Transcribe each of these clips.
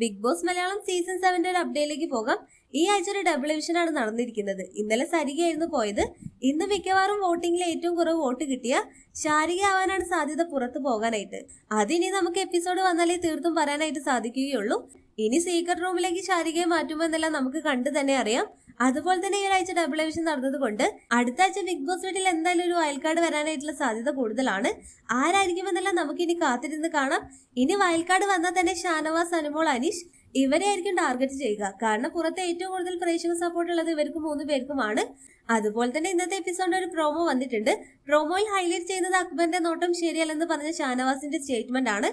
Big Boss Malayalam season സെവന്റെ ഒരു അപ്ഡേറ്റിലേക്ക് പോകാം. ഈ ആഴ്ച ഒരു ഡബിൾ ആണ് നടന്നിരിക്കുന്നത്. ഇന്നലെ സരികയായിരുന്നു പോയത്. ഇന്ന് മിക്കവാറും വോട്ടിംഗിൽ ഏറ്റവും കുറവ് വോട്ട് കിട്ടിയ ശാരിക ആവാനാണ് സാധ്യത പുറത്തു പോകാനായിട്ട്. അതിനി നമുക്ക് എപ്പിസോഡ് വന്നാലേ തീർത്തും പറയാനായിട്ട് സാധിക്കുകയുള്ളൂ. ഇനി സീക്രട്ട് റൂമിലേക്ക് ശാരികയെ മാറ്റുമോ എന്നെല്ലാം നമുക്ക് കണ്ടു തന്നെ അറിയാം. അതുപോലെ തന്നെ ഈ ഒരാഴ്ച ഡബിൾ എവിഷൻ നടന്നതുകൊണ്ട് അടുത്ത ആഴ്ച ബിഗ് ബോസ് വീട്ടിൽ എന്തായാലും ഒരു വയൽക്കാട് വരാനായിട്ടുള്ള സാധ്യത കൂടുതലാണ്. ആരായിരിക്കുമെന്നെല്ലാം നമുക്ക് ഇനി കാത്തിരുന്ന് കാണാം. ഇനി വയൽക്കാട് വന്നാൽ തന്നെ ഷാനവാസ് അനുമോൾ അനീഷ് ഇവരെ ആയിരിക്കും ടാർഗറ്റ് ചെയ്യുക. കാരണം പുറത്തെ ഏറ്റവും കൂടുതൽ പ്രേക്ഷക സപ്പോർട്ട് ഉള്ളത് ഇവർക്ക് മൂന്ന് പേർക്കുമാണ്. അതുപോലെ തന്നെ ഇന്നത്തെ എപ്പിസോഡിൽ ഒരു പ്രോമോ വന്നിട്ടുണ്ട്. പ്രോമോയിൽ ഹൈലൈറ്റ് ചെയ്യുന്നത് അക്ബറിന്റെ നോട്ടം ശരിയല്ലെന്ന് പറഞ്ഞ ഷാനവാസിന്റെ സ്റ്റേറ്റ്മെന്റ് ആണ്.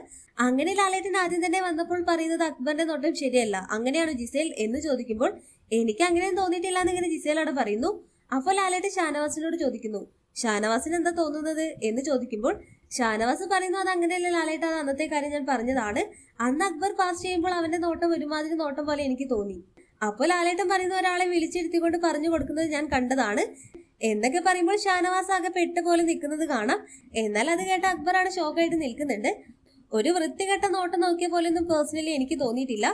അങ്ങനെ ലാലേട്ടൻ ആദ്യം തന്നെ വന്നപ്പോൾ പറയുന്നത് അക്ബറിന്റെ നോട്ടം ശരിയല്ല. അങ്ങനെയാണ് ജിസേൽ എന്ന് ചോദിക്കുമ്പോൾ എനിക്ക് അങ്ങനെയും തോന്നിയിട്ടില്ല എന്ന് ഇങ്ങനെ ജിസേൽ അവിടെ പറയുന്നു. അപ്പോൾ ലാലേറ്റ് ഷാനവാസിനോട് ചോദിക്കുന്നു. ഷാനവാസിന് എന്താ തോന്നുന്നത് എന്ന് ചോദിക്കുമ്പോൾ ഷാനവാസ് പറയുന്നത് അത് അങ്ങനെയല്ല ലാലേട്ട അത് അന്നത്തെ കാര്യം ഞാൻ പറഞ്ഞതാണ്. അന്ന് അക്ബർ പാസ് ചെയ്യുമ്പോൾ അവന്റെ നോട്ടം ഒരുമാതിരി നോട്ടം പോലെ എനിക്ക് തോന്നി. അപ്പോൾ ലാലേട്ടൻ പറയുന്ന ഒരാളെ വിളിച്ചിരുത്തിക്കൊണ്ട് പറഞ്ഞു കൊടുക്കുന്നത് ഞാൻ കണ്ടതാണ്. എന്നൊക്കെ പറയുമ്പോൾ ഷാനവാസ് ആകെ പെട്ട പോലെ നിൽക്കുന്നത് കാണാം. എന്നാൽ അത് കേട്ട അക്ബറാണ് ഷോക്കായിട്ട് നിൽക്കുന്നുണ്ട്. ഒരു വൃത്തികെട്ട നോട്ടം നോക്കിയ പോലെയൊന്നും പേഴ്സണലി എനിക്ക് തോന്നിയിട്ടില്ല.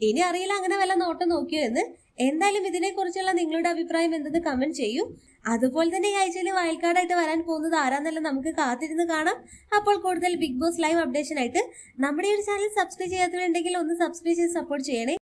ഇനി അറിയില്ല അങ്ങനെ വല്ല നോട്ടം നോക്കിയോ എന്ന് എന്തായാലും ഇതിനെക്കുറിച്ചുള്ള നിങ്ങളുടെ അഭിപ്രായം എന്തെന്ന് കമന്റ് ചെയ്യൂ. അതുപോലെ തന്നെ ഈ ആഴ്ചയിൽ വയൽക്കാടായിട്ട് വരാൻ പോകുന്നത് ആരാന്നെല്ലാം നമുക്ക് കാത്തിരുന്ന് കാണാം. അപ്പോൾ കൂടുതൽ ബിഗ് ബോസ് ലൈവ് അപ്ഡേഷൻ ആയിട്ട് നമ്മുടെ ഒരു ചാനൽ സബ്സ്ക്രൈബ് ചെയ്യാത്തവരുണ്ടെങ്കിൽ ഒന്ന് സബ്സ്ക്രൈബ് ചെയ്ത് സപ്പോർട്ട് ചെയ്യണേ.